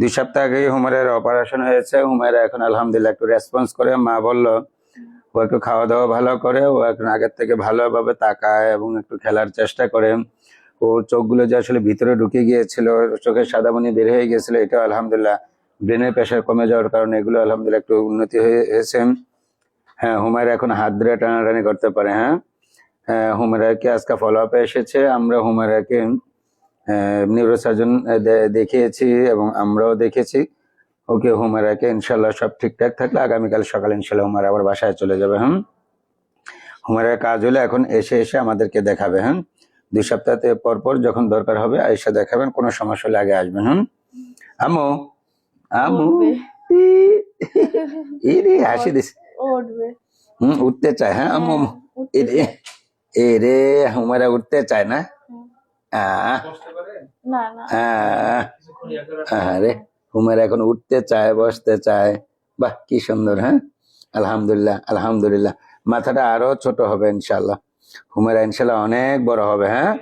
দুই সপ্তাহ আগেই হুমারের অপারেশন হয়েছে। হুমায়রা এখন আলহামদুলিল্লাহ একটু রেসপন্স করে। মা বলল, ও একটু খাওয়া দাওয়া ভালো করে। ও এখন আগের থেকে ভালোভাবে তাকায় এবং একটু খেলার চেষ্টা করে। ওর চোখগুলো যে আসলে ভিতরে ঢুকে গিয়েছিল, চোখের সাদামণি বের হয়ে গিয়েছিল এটা আলহামদুলিল্লাহ ব্রেনের প্রেশার কমে যাওয়ার কারণে এগুলো আলহামদুলিল্লাহ একটু উন্নতি হয়ে- হয়েছে হ্যাঁ হুমায়রা এখন হাত ধরে টানাটানি করতে পারে হ্যাঁ? হ্যাঁ হুমায়রাকে আজকে ফলো আপে এসেছে। আমরা হুমায়রাকে নিউরোসার্জন দেখিয়েছি এবং আমরাও দেখেছি। ওকে হুমায়রাকে ইনশাল্লাহ সব ঠিকঠাক থাকলে আগামীকাল সকালে ইনশাল্লাহ হুমায়রা আবার বাসায় চলে যাবে হ্যাঁ হুমায়রার কাজ হলে এখন এসে এসে আমাদেরকে দেখাবে হ্যাঁ দুই সপ্তাহতে পর পর যখন দরকার হবে এসে দেখাবেন কোনো সমস্যা হলে আগে আসবেন হুম? আমু আমু। ইরে হাসি দিস হুম উঠতে চায় হ্যাঁ আমু। উঠতে এরে এ রে হুমায়রা উঠতে চায় না? আরে হুমায়রা এখন উঠতে চায় বসতে চায়। বাহ কি সুন্দর হ্যাঁ? আলহামদুলিল্লাহ আলহামদুলিল্লাহ। মাথাটা আরও ছোট হবে ইনশাল্লাহ হুমেরা ইনশাল্লাহ অনেক বড় হবে হ্যাঁ?